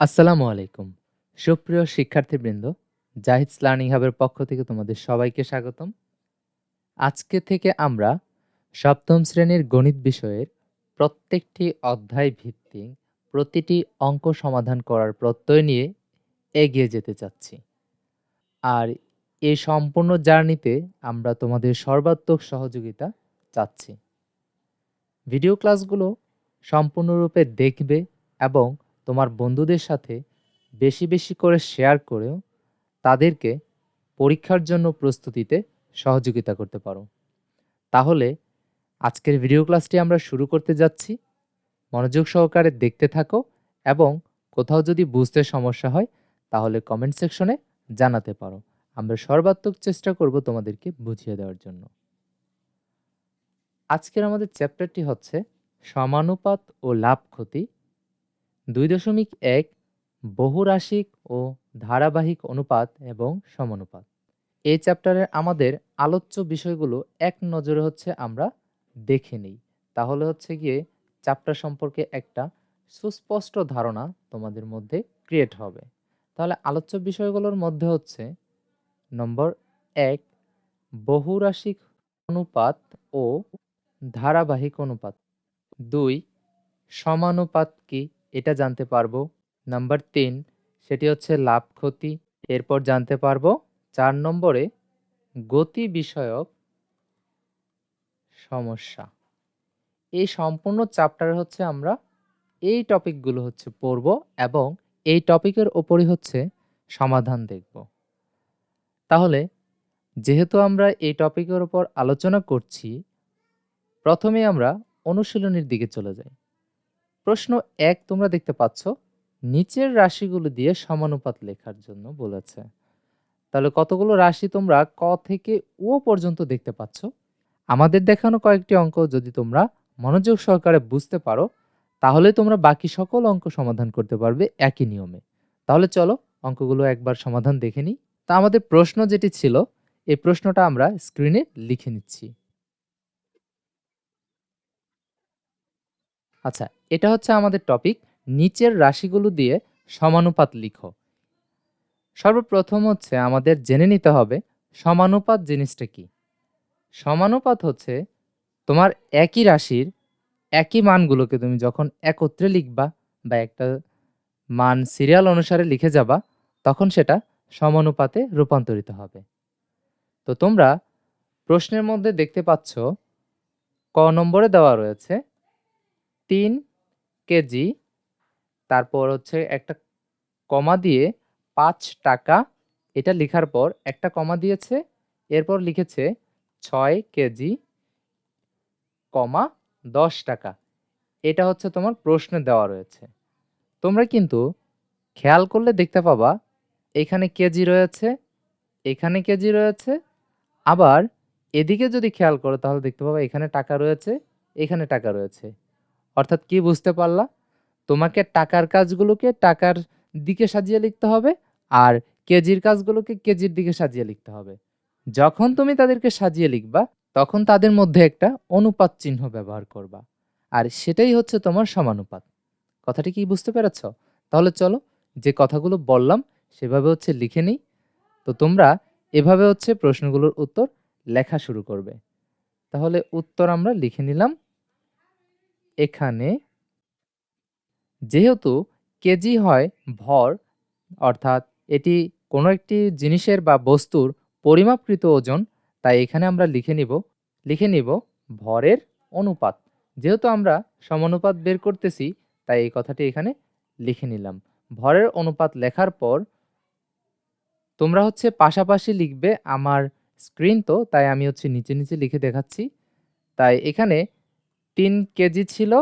আসসালামু আলাইকুম। সুপ্রিয় শিক্ষার্থীবৃন্দ, জাহিদ লার্নিং হাবের পক্ষ থেকে তোমাদের সবাইকে স্বাগতম। আজকে থেকে আমরা সপ্তম শ্রেণির গণিত বিষয়ের প্রত্যেকটি অধ্যায় ভিত্তিক প্রতিটি অঙ্ক সমাধান করার প্রত্যয় নিয়ে এগিয়ে যেতে চাচ্ছি। আর এই সম্পূর্ণ জার্নিতে আমরা তোমাদের সর্বাত্মক সহযোগিতা চাচ্ছি। ভিডিও ক্লাসগুলো সম্পূর্ণরূপে দেখবে এবং তোমার বন্ধুদের সাথে বেশি বেশি করে শেয়ার করেও তাদেরকে পরীক্ষার জন্য প্রস্তুতিতে সহযোগিতা করতে পারো। তাহলে আজকের ভিডিও ক্লাসটি আমরা শুরু করতে যাচ্ছি। মনোযোগ সহকারে দেখতে থাকো এবং কোথাও যদি বুঝতে সমস্যা হয়, তাহলে কমেন্ট সেকশনে জানাতে পারো। আমরা সর্বাত্মক চেষ্টা করব তোমাদেরকে বুঝিয়ে দেওয়ার জন্য। আজকের আমাদের চ্যাপ্টারটি হচ্ছে সমানুপাত ও লাভ ক্ষতি দুই দশমিক এক বহুরাশিক ও ধারাবাহিক অনুপাত এবং সমানুপাত। এই চ্যাপ্টারের আমাদের আলোচ্য বিষয়গুলো এক নজরে হচ্ছে আমরা দেখে নিই। তাহলে হচ্ছে গিয়ে চ্যাপ্টার সম্পর্কে একটা সুস্পষ্ট ধারণা তোমাদের মধ্যে ক্রিয়েট হবে। তাহলে আলোচ্য বিষয়গুলোর মধ্যে হচ্ছে নম্বর এক, বহুরাশিক অনুপাত ও ধারাবাহিক অনুপাত। দুই, সমানুপাত কি? এটা জানতে পারব। নাম্বার তিন, সেটি হচ্ছে লাভ ক্ষতি। এরপর জানতে পারব চার নম্বরে গতি বিষয়ক সমস্যা। এই সম্পূর্ণ চ্যাপ্টারে হচ্ছে আমরা এই টপিকগুলো হচ্ছে পড়ব এবং এই টপিকের ওপরই হচ্ছে সমাধান দেখব। তাহলে যেহেতু আমরা এই টপিকের ওপর আলোচনা করছি প্রথমে আমরা অনুশীলনীর দিকে চলে যাই। প্রশ্ন এক তোমরা দেখতে পাচ্ছ, নিচের রাশিগুলো দিয়ে সমানুপাত লেখার জন্য বলেছে। তাহলে কতগুলো রাশি তোমরা ক থেকে ও পর্যন্ত দেখতে পাচ্ছ? আমাদের দেখানো কয়েকটি অঙ্ক যদি তোমরা মনোযোগ সহকারে বুঝতে পারো, তাহলে তোমরা বাকি সকল অঙ্ক সমাধান করতে পারবে একই নিয়মে। তাহলে চলো অঙ্কগুলো একবার সমাধান দেখে নিই। তা আমাদের প্রশ্ন যেটি ছিল, এই প্রশ্নটা আমরা স্ক্রিনে লিখে নিচ্ছি। আচ্ছা এটা হচ্ছে আমাদের টপিক নিচের রাশিগুলো দিয়ে সমানুপাত লিখো। সর্বপ্রথম হচ্ছে আমাদের জেনে নিতে হবে সমানুপাত জিনিসটা কি। সমানুপাত হচ্ছে তোমার একই রাশির একই মানগুলোকে তুমি যখন একত্রে লিখবা বা একটা মান সিরিয়াল অনুসারে লিখে যাবা, তখন সেটা সমানুপাতে রূপান্তরিত হবে। তো তোমরা প্রশ্নের মধ্যে দেখতে পাচ্ছ, ক নম্বরে দেওয়া রয়েছে, তিন কেজি, তারপর হচ্ছে একটা কমা দিয়ে পাঁচ টাকা, এটা লেখার পর একটা কমা দিয়েছে, এরপর লিখেছে ছয় কেজি কমা দশ টাকা। এটা হচ্ছে তোমার প্রশ্নে দেওয়া রয়েছে। তোমরা কিন্তু খেয়াল করলে দেখতে পাবা, এখানে কেজি রয়েছে, এখানে কেজি রয়েছে, আবার এদিকে যদি খেয়াল করো তাহলে দেখতে পাবা এখানে টাকা রয়েছে, এখানে টাকা রয়েছে। অর্থাৎ কি বুঝতে পারলা? তোমাকে টাকার কাজগুলোকে টাকার দিকে সাজিয়ে লিখতে হবে আর কেজির কাজগুলোকে কেজির দিকে সাজিয়ে লিখতে হবে। যখন তুমি তাদেরকে সাজিয়ে লিখবা, তখন তাদের মধ্যে একটা অনুপাত চিহ্ন ব্যবহার করবা। আর সেটাই হচ্ছে তোমার সমানুপাত। কথাটি কি বুঝতে পেরেছ? তাহলে চলো যে কথাগুলো বললাম, সেভাবে হচ্ছে লিখে নিই। তো তোমরা এভাবে হচ্ছে প্রশ্নগুলোর উত্তর লেখা শুরু করবে। তাহলে উত্তর আমরা লিখে নিলাম। এখানে যেহেতু কেজি হয় ভর, অর্থাৎ এটি কোনো একটি জিনিসের বা বস্তুর পরিমাপকৃত ওজন, তাই এখানে আমরা লিখে নিব লিখে নিব ভরের অনুপাত। যেহেতু আমরা সমানুপাত বের করতেছি, তাই এই কথাটি এখানে লিখে নিলাম। ভরের অনুপাত লেখার পর তোমরা হচ্ছে পাশাপাশি লিখবে আমার স্ক্রিন তো, তাই আমি হচ্ছে নিচে নিচে লিখে দেখাচ্ছি। তাই এখানে তিন কেজি ছিল,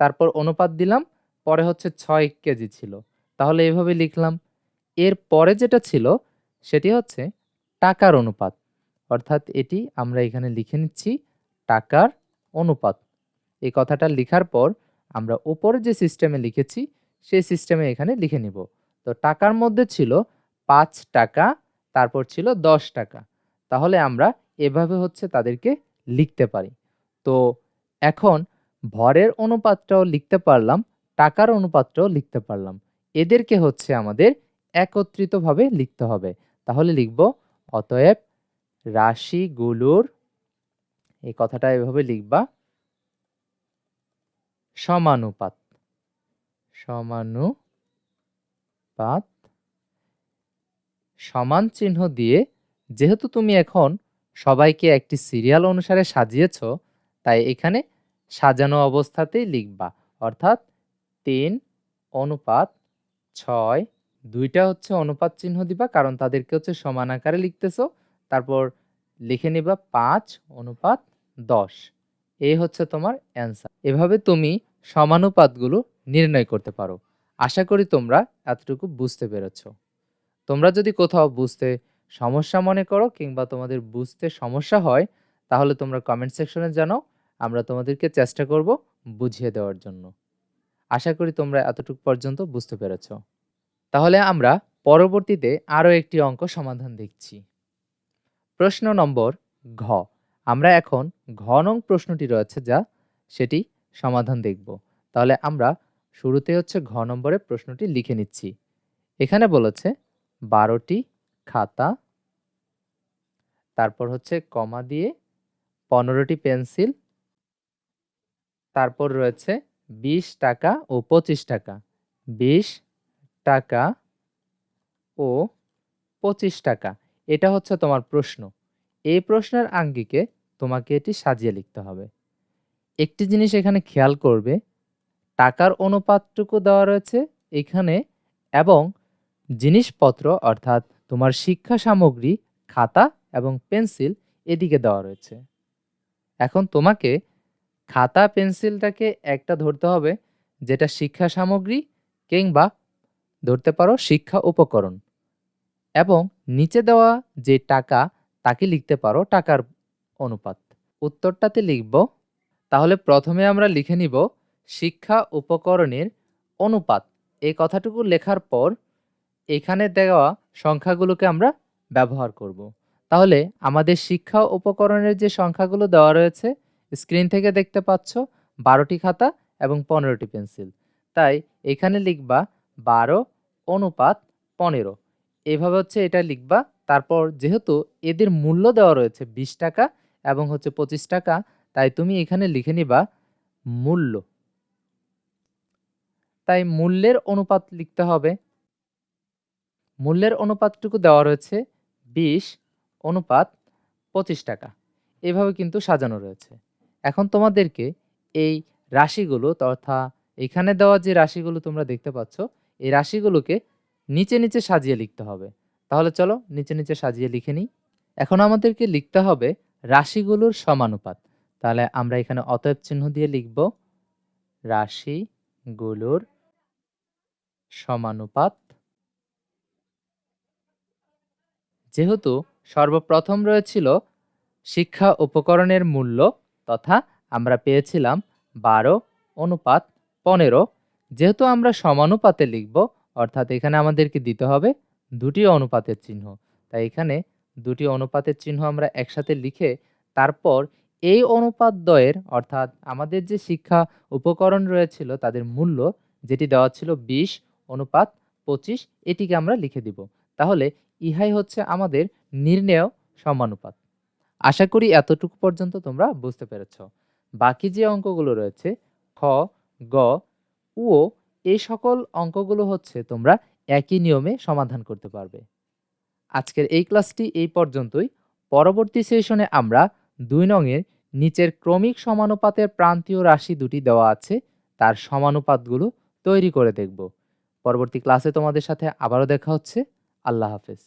তারপর অনুপাত দিলাম, পরে হচ্ছে ছয় কেজি ছিল। তাহলে এভাবে লিখলাম। এর পরে যেটা ছিল, সেটি হচ্ছে টাকার অনুপাত। অর্থাৎ এটি আমরা এখানে লিখে নিচ্ছি টাকার অনুপাত। এই কথাটা লেখার পর আমরা উপরে যে সিস্টেমে লিখেছি, সেই সিস্টেমে এখানে লিখে নিব। তো টাকার মধ্যে ছিল পাঁচ টাকা, তারপর ছিল দশ টাকা। তাহলে আমরা এভাবে হচ্ছে তাদেরকে লিখতে পারি। তো এখন ভরের অনুপাতটাও লিখতে পারলাম, টাকার অনুপাতটাও লিখতে পারলাম। এদেরকে হচ্ছে আমাদের একত্রিতভাবে লিখতে হবে। তাহলে লিখব, অতএব রাশিগুলোর, এই কথাটা এভাবে লিখবা, সমানুপাত সমানুপাত, সমান চিহ্ন দিয়ে, যেহেতু তুমি এখন সবাইকে একটি সিরিয়াল অনুসারে সাজিয়েছ, তাই এখানে সাজানো অবস্থাতেই লিখবা। অর্থাৎ তিন, অনুপাত ছয়, দুইটা হচ্ছে অনুপাত চিহ্ন দিবা, কারণ তাদেরকে হচ্ছে সমান আকারে লিখতেছো। তারপর লিখে নিবা পাঁচ, অনুপাত দশ। এই হচ্ছে তোমার অ্যান্সার এভাবে তুমি সমানুপাতগুলো নির্ণয় করতে পারো। আশা করি তোমরা এতটুকু বুঝতে পেরেছ। তোমরা যদি কোথাও বুঝতে সমস্যা মনে করো কিংবা তোমাদের বুঝতে সমস্যা হয়, তাহলে তোমরা কমেন্ট সেকশনে জানাও। আমরা তোমাদেরকে চেষ্টা করব বুঝিয়ে দেওয়ার জন্য। আশা করি তোমরা এতটুকু পর্যন্ত বুঝতে পেরেছ। তাহলে আমরা পরবর্তীতে আরও একটি অঙ্ক সমাধান দেখছি। প্রশ্ন নম্বর ঘ। আমরা এখন ঘ নং প্রশ্নটি রয়েছে যা সেটি সমাধান দেখব। তাহলে আমরা শুরুতে হচ্ছে ঘ নম্বরের প্রশ্নটি লিখে নিচ্ছি। এখানে বলেছে বারোটি খাতা, তারপর হচ্ছে কমা দিয়ে পনেরোটি পেন্সিল তারপর রয়েছে বিশ টাকা ও পঁচিশ টাকা। বিশ টাকা ও পঁচিশ টাকা। এটা হচ্ছে তোমার প্রশ্ন। এই প্রশ্নের আঙ্গিকে তোমাকে এটি সাজিয়ে লিখতে হবে। একটি জিনিস এখানে খেয়াল করবে, টাকার অনুপাতটুকু দেওয়া রয়েছে এখানে এবং জিনিসপত্র অর্থাৎ তোমার শিক্ষা সামগ্রী, খাতা এবং পেন্সিল এদিকে দেওয়া রয়েছে। এখন তোমাকে খাতা, পেন্সিলটাকে একটা ধরতে হবে যেটা শিক্ষা সামগ্রী কিংবা ধরতে পারো শিক্ষা উপকরণ এবং নিচে দেওয়া যে টাকা তাকে লিখতে পারো টাকার অনুপাত উত্তরটাতে লিখব, তাহলে প্রথমে আমরা লিখে নিব শিক্ষা উপকরণের অনুপাত এই কথাটুকু লেখার পর এখানে দেওয়া সংখ্যাগুলোকে আমরা ব্যবহার করব। তাহলে আমাদের শিক্ষা উপকরণের যে সংখ্যাগুলো দেওয়া রয়েছে স্ক্রিন থেকে দেখতে পাচ্ছ বারোটি খাতা এবং পনেরোটি পেন্সিল। তাই এখানে লিখবা বারো অনুপাত পনেরো। এভাবে হচ্ছে এটা লিখবা। তারপর যেহেতু এদের মূল্য দেওয়া রয়েছে বিশ টাকা এবং হচ্ছে পঁচিশ টাকা, তাই তুমি এখানে লিখে নিবা মূল্য। তাই মূল্যের অনুপাত লিখতে হবে। মূল্যের অনুপাতটুকু দেওয়া রয়েছে বিশ অনুপাত পঁচিশ টাকা। এভাবে কিন্তু সাজানো রয়েছে। এখন তোমাদেরকে এই রাশিগুলো তথা এখানে দেওয়া যে রাশিগুলো তোমরা দেখতে পাচ্ছ, এই রাশিগুলোকে নিচে নিচে সাজিয়ে লিখতে হবে। তাহলে চলো নিচে নিচে সাজিয়ে লিখে নিই। এখন আমাদেরকে লিখতে হবে রাশিগুলোর সমানুপাত। তাহলে আমরা এখানে অতএব চিহ্ন দিয়ে লিখব রাশিগুলোর সমানুপাত। যেহেতু সর্বপ্রথম রয়েছিল শিক্ষা উপকরণের মূল্য তথা আমরা পেয়েছিলাম বারো অনুপাত পনেরো। যেহেতু আমরা সমানুপাতে লিখব, অর্থাৎ এখানে আমাদেরকে দিতে হবে দুটি অনুপাতের চিহ্ন। তাই এখানে দুটি অনুপাতের চিহ্ন আমরা একসাথে লিখে তারপর এই অনুপাত দ্বয়ের, অর্থাৎ আমাদের যে শিক্ষা উপকরণ রয়েছিল তাদের মূল্য, যেটি দেওয়া ছিল বিশ অনুপাত পঁচিশ, এটিকে আমরা লিখে দিব। তাহলে ইহাই হচ্ছে আমাদের নির্ণেয় সমানুপাত। আশা করি এতটুকু পর্যন্ত তোমরা বুঝতে পেরেছ। বাকি যে অঙ্কগুলো রয়েছে, খ, গ ও এই সকল অঙ্কগুলো হচ্ছে তোমরা একই নিয়মে সমাধান করতে পারবে। আজকের এই ক্লাসটি এই পর্যন্তই। পরবর্তী সেশনে আমরা দুই নংয়ের নিচের ক্রমিক সমানুপাতের প্রান্তীয় রাশি দুটি দেওয়া আছে, তার সমানুপাতগুলো তৈরি করে দেখব। পরবর্তী ক্লাসে তোমাদের সাথে আবারও দেখা হচ্ছে। আল্লাহ হাফেজ।